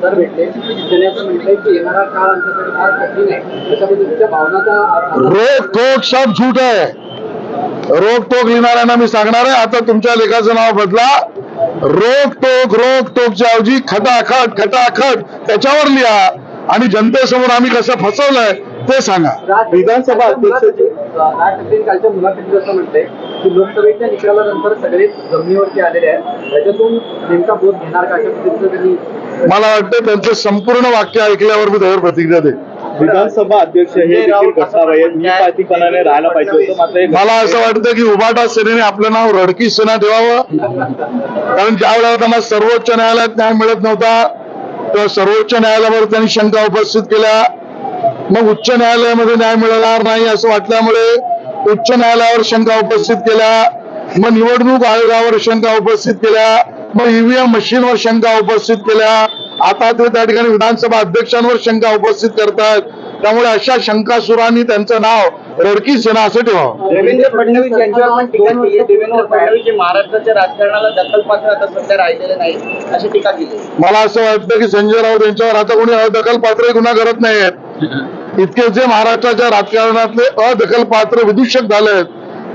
खासदार भेटले त्यांनी असं म्हटलंय की येणारा काळ आमच्यासाठी फार कठीण आहे त्याच्याबद्दल तुमच्या भावनाचा रोक टोक सब झूट आहे रोक टोक लिहिणाऱ्यांना मी सांगणार आहे आता तुमच्या लेखाचं नाव बदला रोक टोक रोक टोकच्या ऐवजी खटाखट खटाखट त्याच्यावर लिहा आणि जनतेसमोर आम्ही कसं फसवलंय ते सांगा विधानसभा अध्यक्ष राज ठाकरे कालच्या मुलाखतीत असं म्हटलंय की लोकसभेच्या निकालानंतर सगळेच जमिनीवरती आलेले आहेत. त्याच्यातून नेमका बोध घेणार का? अशा पद्धतीचं त्यांनी मला वाटतं त्यांचं संपूर्ण वाक्य ऐकल्यावर मी त्यावर प्रतिक्रिया देईन. विधानसभा अध्यक्ष हे देखील कसावयत मी पार्टीपणाने राहायला पाहिजे होतं. मात्र हे मला असं वाटतं की उबाटा सेनेने आपलं नाव रडकी सेना ठेवावं. कारण ज्या वेळेला त्यांना सर्वोच्च न्यायालयात न्याय मिळत नव्हता तेव्हा सर्वोच्च न्यायालयावर त्यांनी शंका उपस्थित केल्या. मग उच्च न्यायालयामध्ये न्याय मिळणार नाही असं वाटल्यामुळे उच्च न्यायालयावर शंका उपस्थित केल्या मग निवडणूक आयोगावर शंका उपस्थित केल्या मग ईव्हीएम मशीनवर शंका उपस्थित केल्या. आता ते त्या ठिकाणी विधानसभा अध्यक्षांवर शंका उपस्थित करतात. त्यामुळे अशा शंकासुरांनी त्यांचं नाव रडकी सेना असं ठेवावं. देवेंद्र फडणवीस यांच्यावर पण टीका केली आहे. देवेंद्र फडणवीस हे महाराष्ट्राच्या राजकारणाला दखलपात्र आता सध्या राहिलेले नाही अशी टीका केली. मला असं वाटतं की संजय राऊत यांच्यावर आता कोणी अदखलपात्र गुन्हा करत नाहीयेत. इतके जे महाराष्ट्राच्या राजकारणातले अदखलपात्र विदूषक झालेत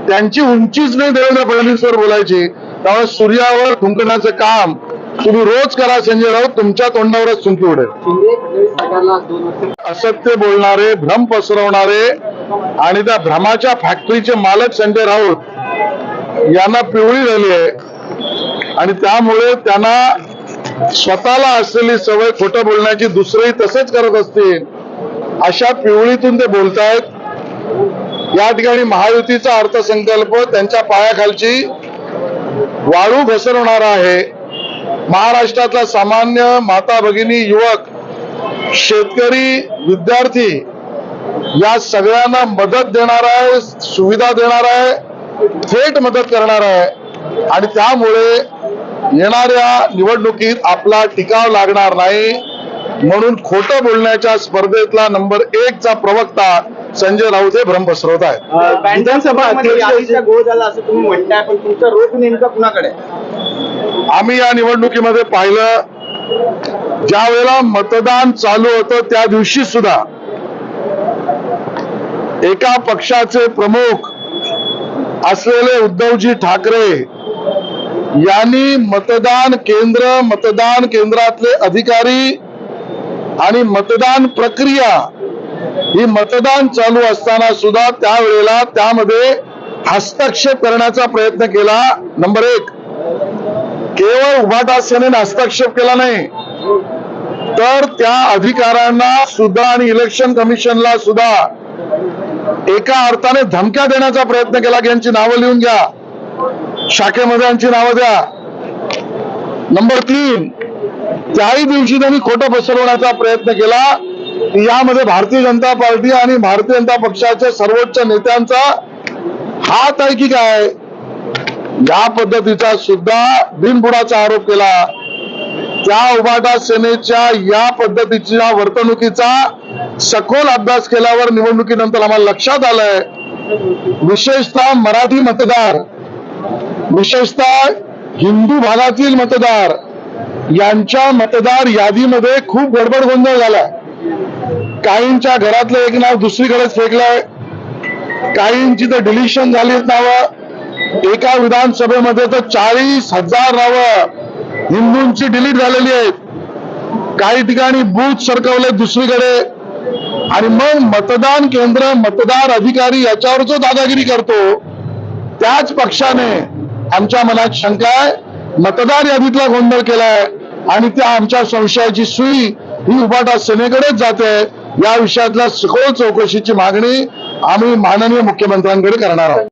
त्यांची उंचीच नाही देवेंद्र फडणवीसवर बोलायची. त्यामुळे सूर्यावर थुंकण्याचं काम तुम्ही रोज करा संजय राऊत तुमच्या तोंडावरच थुंकी उडेल असत्य बोलणारे भ्रम पसरवणारे आणि त्या भ्रमाच्या फॅक्टरीचे मालक संजय राऊत यांना पिवळी झाली आहे. आणि त्यामुळे त्यांना स्वतःला असलेली सवय खोटं बोलण्याची दुसरेही तसेच करत असतील. अशा पिवळीतून ते बोलतायत. या ठिकाणी महायुतीचा अर्थसंकल्प त्यांच्या पायाखालची वाळू घसरवणारा आहे. महाराष्ट्रातला सामान्य माता भगिनी युवक शेतकरी विद्यार्थी या सगळ्यांना मदत देणार आहे सुविधा देणार आहे थेट मदत करणार आहे. आणि त्यामुळे येणाऱ्या निवडणुकीत आपला टिकाव लागणार नाही. म्हणून खोटं बोलण्याच्या स्पर्धेतला नंबर एक चा प्रवक्ता संजय राऊत हे भ्रम पसरवत आहेत विधानसभा अध्यक्ष गोळ झाला असं तुम्ही म्हणताय पण तुमचा रोख नेमका कुणाकडे आहे? आम्ही या निवडणुकीमध्ये पाहिलं ज्या वेळेला मतदान चालू होतं त्या दिवशी सुद्धा एका पक्षाचे प्रमुख असलेले उद्धवजी ठाकरे यांनी मतदान केंद्र मतदान केंद्रातले अधिकारी आणि मतदान प्रक्रिया ही मतदान चालू असताना सुद्धा त्यावेळेला त्यामध्ये हस्तक्षेप करण्याचा प्रयत्न केला. नंबर एक केवळ उभाटा सेनेने हस्तक्षेप केला नाही तर त्या अधिकाऱ्यांना सुद्धा आणि इलेक्शन कमिशनला सुद्धा एका अर्थाने धमक्या देण्याचा प्रयत्न केला. की यांची नावं लिहून घ्या. शाखेमध्ये यांची नावं द्या. नंबर तीन त्याही दिवशी त्यांनी खोटं पसरवण्याचा प्रयत्न केला. यामध्ये भारतीय जनता पार्टी आणि भारतीय जनता पक्षाच्या सर्वोच्च नेत्यांचा हात आहे की काय? या पद्धतीचा सुद्धा बिनबुडाचा आरोप केला. त्या उभाटा सेनेच्या या पद्धतीच्या वर्तणुकीचा सखोल अभ्यास केल्यावर निवडणुकीनंतर आम्हाला लक्षात आलंय. विशेषतः मराठी मतदार विशेषतः हिंदू भागातील मतदार यांच्या मतदार यादीमध्ये खूप गडबड गोंधळ झाला. काहींच्या घरातलं एक नाव दुसरीकडेच फेकलंय. काहींची तर डिलिशन झालीत नावं. एका विधानसभेमध्ये तर चाळीस हजार नावं हिंदूंची डिलीट झालेली आहेत. काही ठिकाणी बूथ सरकवले दुसरीकडे. आणि मग मतदान केंद्र मतदार अधिकारी याच्यावर जो दादागिरी करतो त्याच पक्षाने आमच्या मनात शंका आहे मतदार यादीतला गोंधळ केलाय. आणि त्या आमच्या संशयाची सुई ही उभाटा सेनेकडेच जाते. या विषयातल्या सखोल चौकशीची मागणी आम्ही माननीय मुख्यमंत्र्यांकडे करणार आहोत.